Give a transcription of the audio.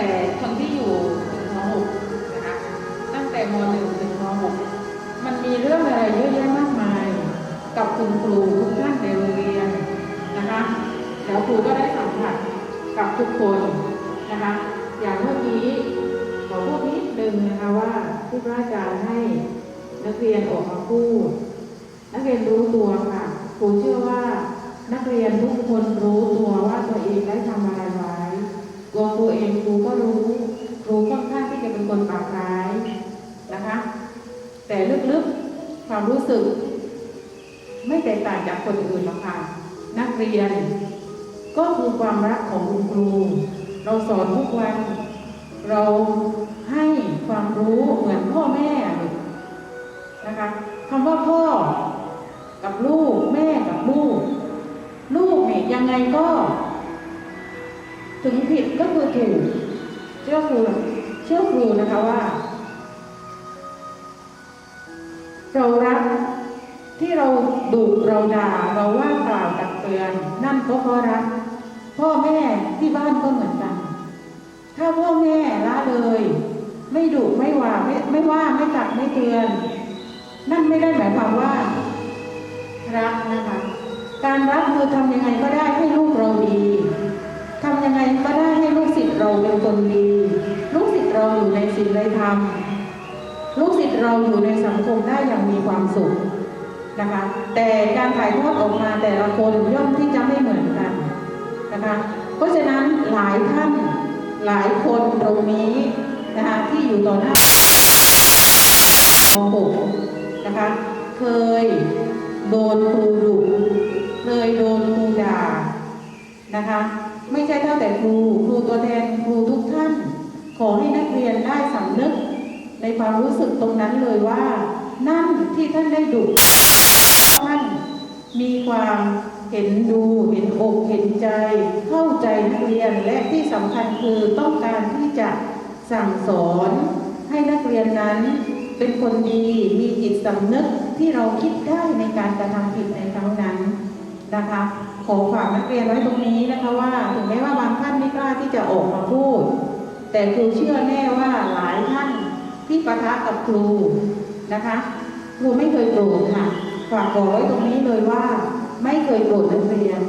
แต่คนที่อยู่ม .6 นะคะตั้งแต่ม .1 ถึงม .6 มันมีเรื่องอะไรเยอะแยะมากมาย กับคุณครูทุกท่านในโรงเรียนนะคะแล้วครูก็ได้สัมผัสกับทุกคนนะคะอย่างเมื่อกี้ขอพูดนิดนึงนะคะว่าที่พระอาจารให้นักเรียนออกมาพูดนักเรียนรู้ตัวค่ะครูเชื่อว่านักเรียนทุกคนรู้ตัวว่าตัวเองได้ทำอะไรไว้ ลึกๆ ความรู้สึก ไม่แตกต่างจากคนอื่นหรอกค่ะ นักเรียน ก็คือความรักของคุณครู เราสอนทุกวัน เราให้ความรู้เหมือนพ่อแม่นะคะคำว่าพ่อกับลูกแม่กับลูก ลูกเนี่ยยังไงก็ ถึงผิดก็คือถูกเชื่อครูเชื่อครูนะคะว่า เรารักที่เราดุเราด่าเราว่ากล่าวตักเตือนนั่นก็เพราะรัก พ่อแม่ที่บ้านก็เหมือนกัน ถ้าพ่อแม่ละเลย ไม่ดุไม่ว่าไม่ไม่ว่าไม่ตักไม่เตือน นั่นไม่ได้หมายความว่า รักนะคะการรักคือทำยังไงก็ได้ให้ลูกเราดีทำยังไงก็ได้ให้ลูกศิษย์เราเป็นคนดี ลูกศิษย์เราอยู่ในศีลในธรรม เราอยู่ในสังคมได้อย่างมีความสุขนะคะแต่การถ่ายทอดออกมาแต่ละคนย่อมที่จะไม่เหมือนกันนะคะเพราะฉะนั้นหลายท่านหลายคนตรงนี้นะคะที่อยู่ต่อหน้ามโหนะคะเคยโดนครูดุเคยโดนครูด่านะคะไม่ใช่เท่าแต่ครูครูตัวแทนครูทุกท่าน ขอให้นักเรียนได้สำนึก ในความรู้สึกตรงนั้นเลยว่า นั่นที่ท่านได้ดุท่านมีความเห็นดูเห็นอกเห็นใจ เข้าใจนักเรียนและที่สำคัญคือต้องการที่จะสั่งสอนให้นักเรียนนั้นเป็นคนดีมีจิตสำนึกที่เราคิดได้ในการกระทำผิดในครั้งนั้นนะคะ ขอฝากนักเรียนไว้ตรงนี้นะคะว่าถึงแม้ว่าบางท่านไม่กล้าที่จะออกมาพูด แต่ครูเชื่อแน่ว่าหลายท่าน ที่ปะทะกับครูนะคะครูไม่เคยโกรธค่ะฝากบอกไว้ตรงนี้เลยว่าไม่เคยโกรธนักเรียน